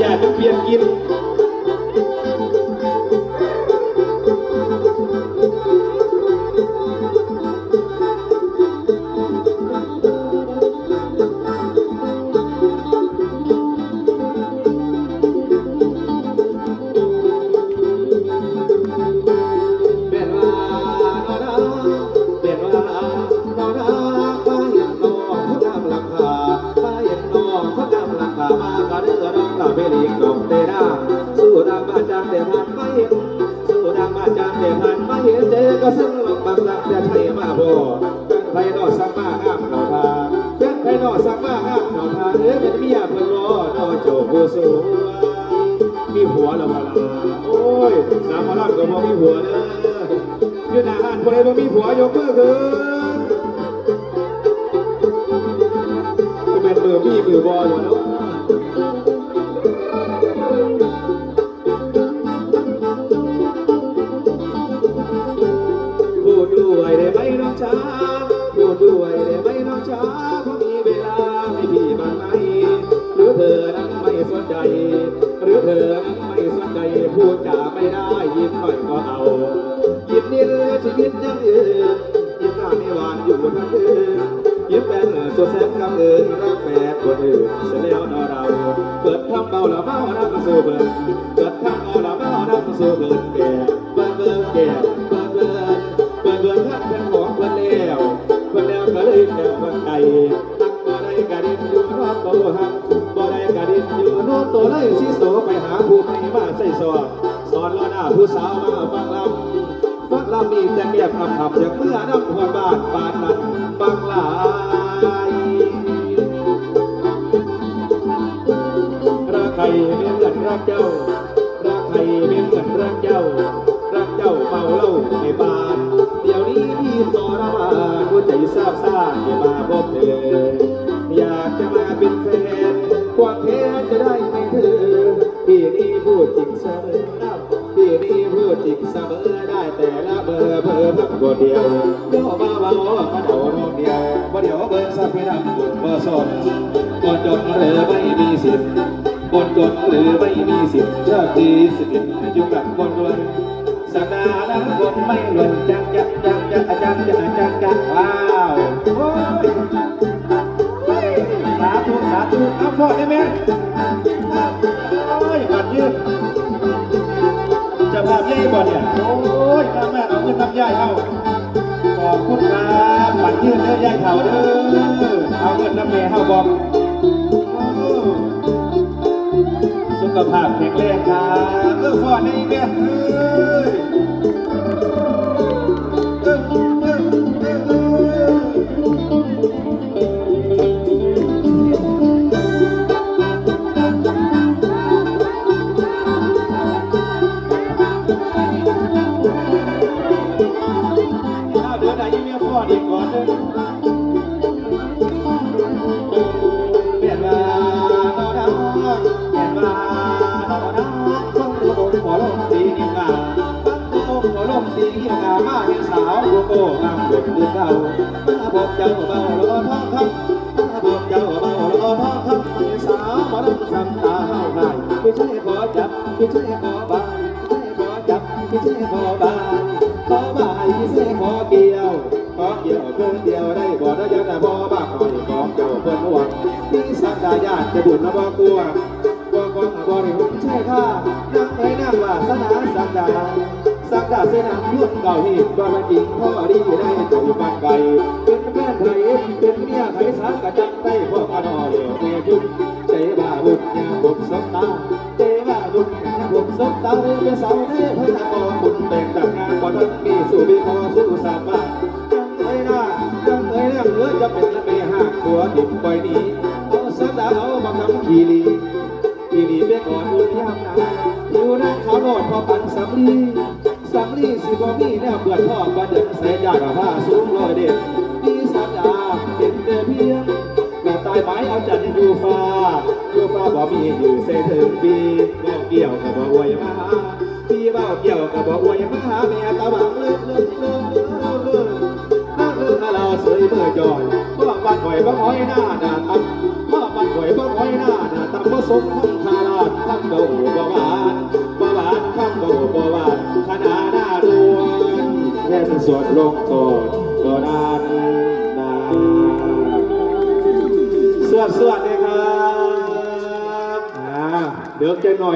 อย่าไปเปลี่ยนกิน ระเดือร้องลาเบลีกอกเตด้าสู้ดังมาจางเดหันไม่เห็นสู้ดังมาจางเดหันไม่เห็นเจก็ซึ่งลงบางลังจะใช่มาบ่แฟนไทยนอสักมาห้ามเขาทาแฟนไทยนอสักมาห้ามเขาทาเอ้ยเป็นเมียเพิ่นบ่นอโจผู้สวยมีผัวแล้วพะลาโอ้ยสามพลังก็บ่มีผัวเด้ออยู่หน้าห้านคนใดบ่มีผัวยกมือขึ้นก็เป็นมือมีมือบอลอยู่เนาะ ได้ไหมน้องช้าเพราะมีเวลาให้พี่บ้างไหมหรือเธอนั้นไม่สนใจหรือเธอนั้นไม่สนใจพูดจาไม่ได้ยิ้มหน่อยก็เอาหยิบนิ้วชีวิตยังอื่นยิบหน้าไม่หวานอยู่ทั้งคืนยิบเป็นสดแสนกับอื่นรักแฟนคนอื่นเสียแล้วนอเราเปิดทำเบาละเมาน้ำสู่เบิร์ ก็เลยแก่เบิร์ไก่ตักบ่ได้กระดิ่งอยู่นอกโตหักบ่ได้กระดิ่งอยู่นอกโตเลยสิโสไปหาผู้ไม่มาใส่สอนสอนล้อหน้าผู้สาวมาฟังลำฟังลำมีแต่เมียคำคำอย่างเมื่อน้ำหัวบ้านบ้านนั้นบางหลายรักใครเมียเงินรักเจ้ารักใครเมียเงินรักเจ้ารักเจ้าเมาเล้าในบ้านานหัวใจซาบซ่าอย่ามาพบเธออยากจะมาเป็นแฟนความแค้นจะได้ไหมเธอพี่นี่พูดจริงเสมอพี่นี่พูดจริงเสมอได้แต่ละเบอร์เบอร์พักบทเดียวเดี๋ยวมาเบามาเดาโนเดียวบ่เดี๋ยวเบอร์สักพี่นำบุญเบอร์สนก่อนจนหรือไม่มีสิทธิ์คนจนหรือไม่มีสิทธิ์ชาติสิทธิ์อยู่กับคนรวยสักดาแล้วคนไม่รวยจังจังจังจังจังจังจังจังว้า ฟอดได้ไหมโอ้ยบัดยืดจะภาพใหญ่บ่เนี่ย โอ้ยมาแม่เอาเงินน้ำย่ายเอาขอบคุณครับบัดยืดเด้อย่ายเถ่าเด้อเอาเงินน้ำแม่เฮาบอกโอ้สุขภาพแข็งแรงครับเออฟอดได้ไหมเอ้ย ลมตีนิ้วงามาเห็นสาวโกโก้งามเด็กเดือดเก่ามาบอกเจ้าเบาแล้วก็ท้องคำมาบอกเจ้าเบาแล้วก็ท้องคำเห็นสาวมาดังซ้ำตาเฮาหายไม่ใช่ขอจับไม่ใช่ขอบายไม่ใช่ขอจับไม่ใช่ขอบายขอบ่ายเสขอเกี่ยวขอเกี่ยวเพิ่นเดียวได้บ่ได้ยังแต่บ่บ้าหน่อยของเจ้าเพิ่อนหวังที่สักดาญาติจะบุญนะบ่กลัวบ่กองบ่ได้หุ่นใช่ค่ะนั่งไปนั่งว่าสนาสักดา สักดาเสนายุ่นเก่าหีบบ่มาจริงพ่อดีได้ใจฟังไก่เป็นแฟนไทยเป็นเมียไทยสากะจังได้พ่อมาหน่อยวเมียจุนใจบ้าบุญยาบุญสมตาใจบ้าบุญยาบุญสมตาเลยเป็นสาวเด้พิ่นบ่บุญแต่งแต่งงานบ่ทันมีสู่มีพอสู่สามบ้านยังเอ้ยน้ายังเอ้ยน้าเหลือจะเป็นละเมห้าตัวดิ่มปลีนี กกับผ้าสูงลอยเด็ดมีสักดาเป็นแต่เพียงแม่ตายไม้เอาจันทร์อยู่ฟ้าอยู่ฟ้าบ่มีอยู่เสถึงปีเบ้าเกี่ยวกับบ่อวยมาหาพี่เบ้าเกี่ยวกับบ่อวยมาหาแม่ตะบังเลิกเลิกเลิกเลิกเลิกนั่งเลิกเราเสยเมื่อจอยเมื่อวันหอยบ่หอยหน้าหน้าตั้มเมื่อวันหอยบ่หอยหน้าหน้าตั้มผสมคำคาราดคำเบาบาหวานบาหวานคำเบาบาหวานขนาหน้าดวน ค่เป็นสวดลงโทษก็นานนานสวัสดีครับอ่าเดี๋ยวจะหน่อย